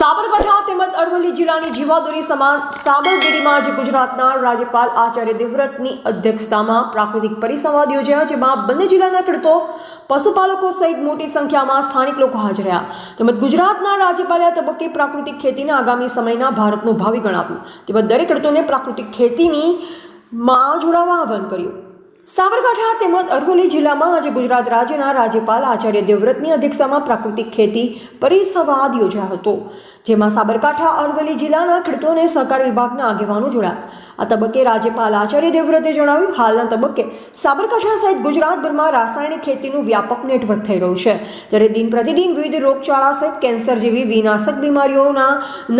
સાબરકાંઠા તેમજ અરવલ્લી જિલ્લાની જીવાદોરી સમાન સાબરગીરીમાં આજે ગુજરાતના રાજ્યપાલ આચાર્ય દેવવ્રતની અધ્યક્ષતામાં પ્રાકૃતિક પરિસંવાદ યોજાયો, જેમાં બંને જિલ્લાના ખેડૂતો, પશુપાલકો સહિત મોટી સંખ્યામાં સ્થાનિક લોકો હાજર રહ્યા. તેમજ ગુજરાતના રાજ્યપાલે આ તબક્કે પ્રાકૃતિક ખેતીના આગામી સમયના ભારતનું ભાવિ ગણાવ્યું. તેમજ દરેક ખેડૂતોને પ્રાકૃતિક ખેતીની માં જોડાવા આહવાન કર્યું. સાબરકાંઠા તેમજ અરવલ્લી જિલ્લામાં આજે ગુજરાત રાજ્યના રાજ્યપાલ આચાર્ય દેવવ્રતની અધ્યક્ષતામાં પ્રાકૃતિક ખેતી પરિસંવાદ યોજાયો હતો. જેમાં સાબરકાંઠા, અરવલ્લી જિલ્લાના ખેડૂતો સહકાર વિભાગના આગેવાનો જોડાયા. આ તબક્કે રાજ્યપાલ આચાર્ય દેવવ્રતે જણાવ્યું, હાલના તબક્કે સાબરકાંઠા સહિત ગુજરાતભરમાં રાસાયણિક ખેતીનું વ્યાપક નેટવર્ક થઈ રહ્યું છે. ત્યારે દિન પ્રતિદિન વિવિધ રોગચાળા સહિત કેન્સર જેવી વિનાશક બીમારીઓના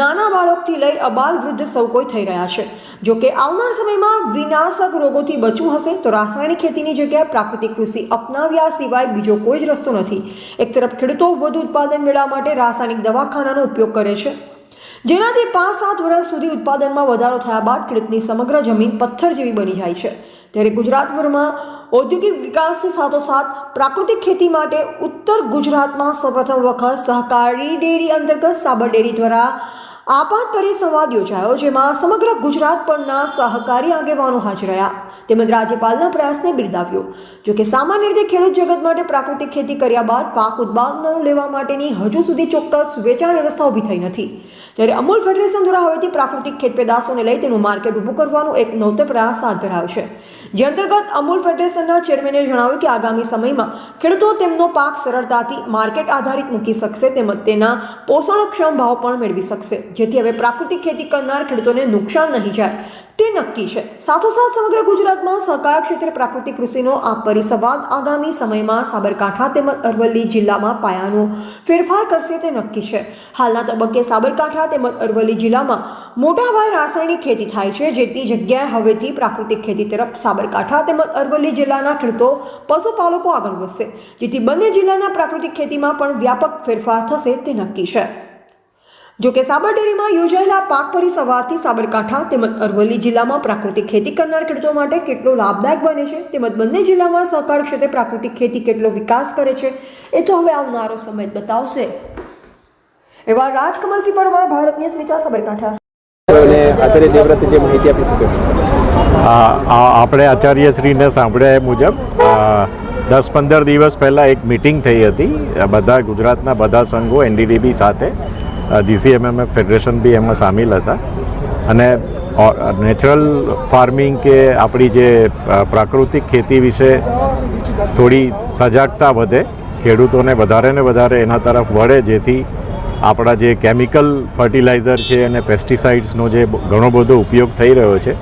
નાના બાળકથી લઈ અબાલ વૃદ્ધ સૌ કોઈ થઈ રહ્યા છે. જો કે આવનાર સમયમાં વિનાશક રોગોથી બચવું હશે, તો રાસાયણિક ખેતીની જગ્યાએ પ્રાકૃતિક કૃષિ અપનાવ્યા સિવાય બીજો કોઈ જ રસ્તો નથી. એક તરફ ખેડૂતો વધુ ઉત્પાદન મેળવવા માટે રાસાયણિક દવાખાનાનો ઉપયોગ કરે છે. જેનાથી પાંચ સાત વર્ષ સુધી ઉત્પાદનમાં વધારો થયા બાદ ખેડૂતની સમગ્ર જમીન પથ્થર જેવી બની જાય છે. ત્યારે ગુજરાતભરમાં ઔદ્યોગિક વિકાસની સાથોસાથ પ્રાકૃતિક ખેતી માટે ઉત્તર ગુજરાતમાં સૌપ્રથમ વખત સહકારી ડેરી અંતર્ગત સાબર ડેરી દ્વારા આપાત પરિસંવાદ યોજાયો, જેમાં સમગ્ર ગુજરાત પરના સહકારી આગેવાનો હાજર રહ્યા. તેમજ રાજ્યપાલના પ્રયાસને બિરદાવ્યો. જોકે સામાન્ય રીતે ખેડૂત જગત માટે પ્રાકૃતિક ખેતી કર્યા બાદ પાક ઉત્પાદનો લેવા માટેની હજુ સુધી ચોક્કસ વેચાણ વ્યવસ્થા ઊભી થઈ નથી. ત્યારે અમૂલ ફેડરેશન દ્વારા હવેથી પ્રાકૃતિક ખેત પેદાશોને લઈ તેનું માર્કેટ ઊભું કરવાનું એક નવતર પ્રયાસ હાથ ધરાવશે જે અંતર્ગત અમૂલ ફેડરેશનના ચેરમેને જણાવ્યું કે આગામી સમયમાં ખેડૂતો તેમનો પાક સરળતાથી માર્કેટ આધારિત મૂકી શકશે તેમજ તેના પોષણક્ષમ ભાવ પણ મેળવી શકશે. જેથી હવે પ્રાકૃતિક ખેતી કરનાર ખેડૂતોને નુકસાન નહીં જાય. તે નક્કી છે. સાથોસાથ સમગ્ર ગુજરાતમાં સહકાર ક્ષેત્રે પ્રાકૃતિક કૃષિનો આ પરિસંવાદ આગામી સમયમાં સાબરકાંઠા તેમજ અરવલ્લી જિલ્લામાં પાયાનો ફેરફાર કરશે તે નક્કી છે. હાલના તબક્કે સાબરકાંઠા તેમજ અરવલ્લી જિલ્લામાં મોટા ભાઈ રાસાયણિક ખેતી થાય છે, જેથી જગ્યાએ હવેથી પ્રાકૃતિક ખેતી તરફ સાબરકાંઠા તેમજ અરવલ્લી જિલ્લાના ખેડૂતો, પશુપાલકો આગળ વધશે, જેથી બંને જિલ્લાના પ્રાકૃતિક ખેતીમાં પણ વ્યાપક ફેરફાર થશે તે નક્કી છે. જો સાબરડેરીમાં યોજાયેલા પાક પરિસંવાદથી સાબરકાંઠા તેમજ અરવલ્લી જિલ્લામાં પ્રાકૃતિક ખેતી કરનાર ખેડૂતો માટે કેટલો લાભદાયક બને છે તેમજ બંને જિલ્લામાં સહકાર ક્ષેત્રે પ્રાકૃતિક ખેતી કેટલો વિકાસ કરે છે એ તો હવે આવનારો સમય બતાવશે. એવા રાજકમલસિંહ પરમાર ભારતની સ્મિતા સાબરકાંઠા. આચાર્ય દેવવ્રતે જે માહિતી આપી શકે આપણે આચાર્યશ્રીને સાંભળ્યા એ મુજબ દસ પંદર દિવસ પહેલાં એક મિટિંગ થઈ હતી. બધા ગુજરાતના બધા સંઘો એનડીડીબી સાથે જીસીએમએમએફ ફેડરેશન બી એમાં સામેલ હતા. અને નેચરલ ફાર્મિંગ કે આપણી જે પ્રાકૃતિક ખેતી વિશે થોડી સજાગતા વધે, ખેડૂતોને વધારે ને વધારે એના તરફ વળે, જેથી આપણા જે કેમિકલ ફર્ટિલાઇઝર છે અને પેસ્ટિસાઇડ્સનો જે ઘણો બધો ઉપયોગ થઈ રહ્યો છે,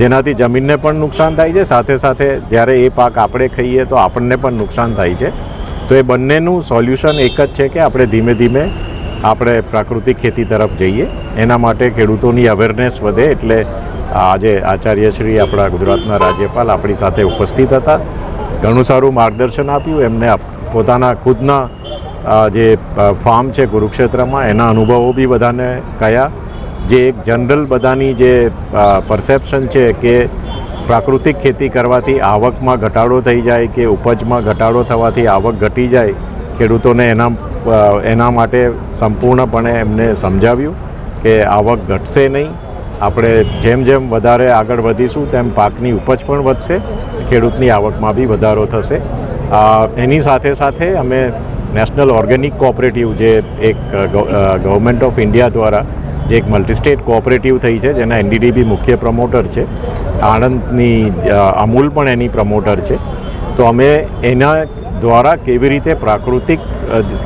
જેનાથી જમીનને પણ નુકસાન થાય છે. સાથે સાથે જ્યારે એ પાક આપણે ખાઈએ તો આપણને પણ નુકસાન થાય છે. તો એ બંનેનું સોલ્યુશન એક જ છે કે આપણે ધીમે ધીમે આપણે પ્રાકૃતિક ખેતી તરફ જઈએ. એના માટે ખેડૂતોની અવેરનેસ વધે એટલે આજે આચાર્યશ્રી આપણા ગુજરાતના રાજ્યપાલ આપણી સાથે ઉપસ્થિત હતા. ઘણું સારું માર્ગદર્શન આપ્યું. એમને પોતાના ખુદના જે ફાર્મ છે કુરુક્ષેત્રમાં, એના અનુભવો બી બધાને કહ્યા જે એક જનરલ બધાની જે પરસેપ્શન છે કે પ્રાકૃતિક ખેતી કરવાથી આવકમાં ઘટાડો થઈ જાય કે ઉપજમાં ઘટાડો થવાથી આવક ઘટી જાય, ખેડૂતોને એના એના માટે સંપૂર્ણપણે એમને સમજાવ્યું કે આવક ઘટશે નહીં. આપણે જેમ જેમ વધારે આગળ વધીશું, તેમ પાકની ઉપજ પણ વધશે, ખેડૂતની આવકમાં બી વધારો થશે. એની સાથે સાથે અમે નેશનલ ઓર્ગેનિક કોઓપરેટિવ જે એક ગવર્મેન્ટ ઓફ ઇન્ડિયા દ્વારા જે એક મલ્ટીસ્ટેટ કોઓપરેટિવ થઈ છે, જેના એનડીડીબી મુખ્ય પ્રમોટર છે, આણંદની અમૂલ પણ એની પ્રમોટર છે. તો અમે એના દ્વારા કેવી રીતે પ્રાકૃતિક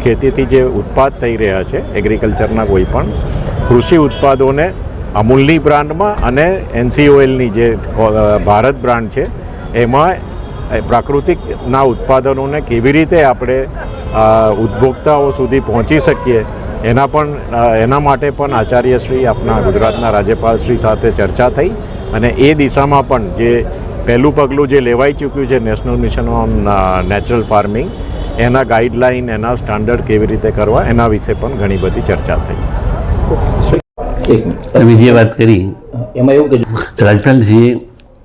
ખેતીથી જે ઉત્પાદ થઈ રહ્યા છે એગ્રીકલ્ચરના કોઈ પણ, કૃષિ ઉત્પાદોને અમૂલની બ્રાન્ડમાં અને એનસીઓએલની જે ભારત બ્રાન્ડ છે, એમાં પ્રાકૃતિકના ઉત્પાદનોને કેવી રીતે આપણે ઉપભોક્તાઓ સુધી પહોંચી શકીએ, એના પણ એના માટે પણ આચાર્યશ્રી આપણા ગુજરાતના રાજ્યપાલશ્રી સાથે ચર્ચા થઈ અને એ દિશામાં પણ જે પહેલું પગલું જે લેવાઈ ચૂક્યું છે national mission on natural farming એના ગાઈડલાઈન એના સ્ટાન્ડર્ડ કેવી રીતે કરવા એના વિશે પણ ઘણી બધી ચર્ચા થઈ. એક તમે જે વાત કરી એમાં એવું કે રાજપાલજીએ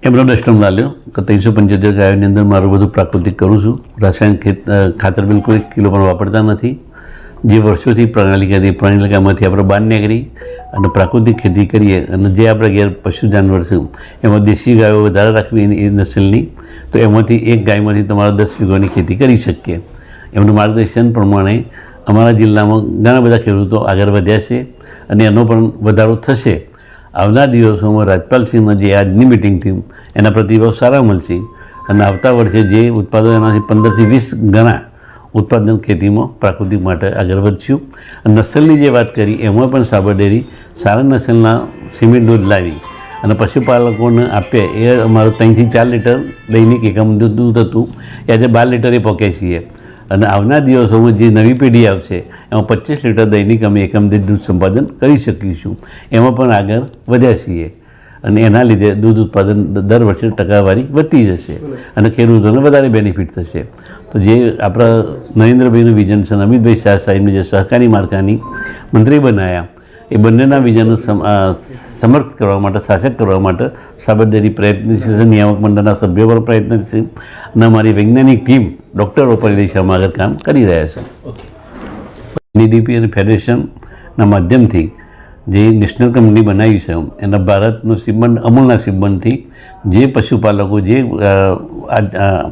એમનો દૃષ્ટાંત લાલ્યો કે ત્રણસો પંચોતેર ગાયોની અંદર મારું બધું પ્રાકૃતિક કરું છું. રાસાયણિક ખેત ખાતર બિલકુલ એક કિલો પણ વાપરતા નથી. જે વર્ષોથી પ્રણાલિકાથી પ્રણાલિકામાંથી આપણે બહાર નીકળી અને પ્રાકૃતિક ખેતી કરીએ અને જે આપણે ઘેર પશુ જાનવર છે, એમાં દેશી ગાયો વધારે રાખવી એ નસલની, તો એમાંથી એક ગાયમાંથી તમારા દસ વીઘાની ખેતી કરી શકીએ. એમનું માર્ગદર્શન પ્રમાણે અમારા જિલ્લામાં ઘણા બધા ખેડૂતો આગળ વધ્યા છે અને એનો પણ વધારો થશે. આવનાર દિવસોમાં રાજપાલસિંહના જે આજની મિટિંગ થઈ એના પ્રતિભાવ સારા મળશે. અને આવતા વર્ષે જે ઉત્પાદન એનાથી પંદરથી વીસ ગણા ઉત્પાદન ખેતીમાં પ્રાકૃતિક માટે આગળ વધશું નસલની જે વાત કરી, એમાં પણ સાબર ડેરી સારા નસલના સિમેન્ટ દૂધ લાવી અને પશુપાલકોને આપે. એ અમારું ત્રણથી ચાર લીટર દૈનિક એકમ દૂધ હતું. એ આજે બાર લીટરે પહોંચે છીએ. અને આવનાર દિવસોમાં જે નવી પેઢી આવશે, એમાં પચીસ લીટર દૈનિક અમે એકમ દૂધ સંપાદન કરી શકીશું. એમાં પણ આગળ વધ્યા છીએ. અને એના લીધે દૂધ ઉત્પાદન દર વર્ષે ટકાવારી વધતી જશે અને ખેડૂતોને વધારે બેનિફિટ થશે. તો જે આપણા નરેન્દ્રભાઈનું વિઝન છે અને અમિતભાઈ શાહ સાહેબને જે સહકારી માળખાની મંત્રી બનાવ્યા એ બંનેના વિઝનને સમ સમર્થ કરવા માટે શાસક કરવા માટે સાબરદારી પ્રયત્નશીલ છે નિયામક મંડળના સભ્યો પણ પ્રયત્નશીલ અને અમારી વૈજ્ઞાનિક ટીમ ડૉક્ટરો પર દિશામાં આગળ કામ કરી રહ્યા છે. એનડીપી અને ફેડરેશનના માધ્યમથી જે નેશનલ કંપની બનાવી છે એના ભારતનો સિબંધ અમૂલના સિબંધથી જે પશુપાલકો જે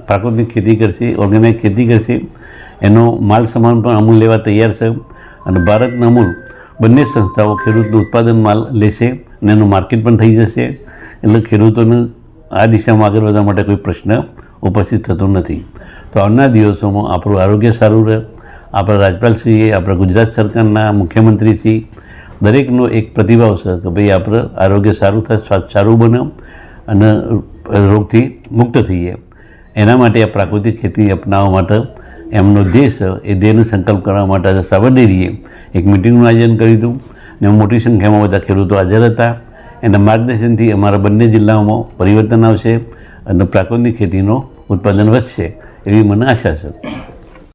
પ્રાકૃતિક ખેતી કરશે, ઓર્ગેનિક ખેતી કરશે, એનો માલ સામાન પણ અમૂલ લેવા તૈયાર છે અને ભારતના અમૂલ બંને સંસ્થાઓ ખેડૂતનું ઉત્પાદન માલ લેશે અને એનું માર્કેટ પણ થઈ જશે. એટલે ખેડૂતોને આ દિશામાં આગળ વધવા માટે કોઈ પ્રશ્ન ઉપસ્થિત થતો નથી. તો આવનાર દિવસોમાં આપણું આરોગ્ય સારું રહે. આપણા રાજપાલશ્રીએ, આપણા ગુજરાત સરકારના મુખ્યમંત્રીશ્રી દરેકનો એક પ્રતિભાવ છે કે ભાઈ આપણે આરોગ્ય સારું થાય, સ્વાસ્થ્ય સારું બને અને રોગથી મુક્ત થઈએ. એના માટે આ પ્રાકૃતિક ખેતી અપનાવવા માટે એમનો દેશ એ દેહને સંકલ્પ કરવા માટે આજે સાબરડેરીએ એક મિટિંગનું આયોજન કર્યું હતું ને મોટી સંખ્યામાં બધા ખેડૂતો હાજર હતા. એના માર્ગદર્શનથી અમારા બંને જિલ્લાઓમાં પરિવર્તન આવશે અને પ્રાકૃતિક ખેતીનો ઉત્પાદન વધશે એવી મને આશા છે.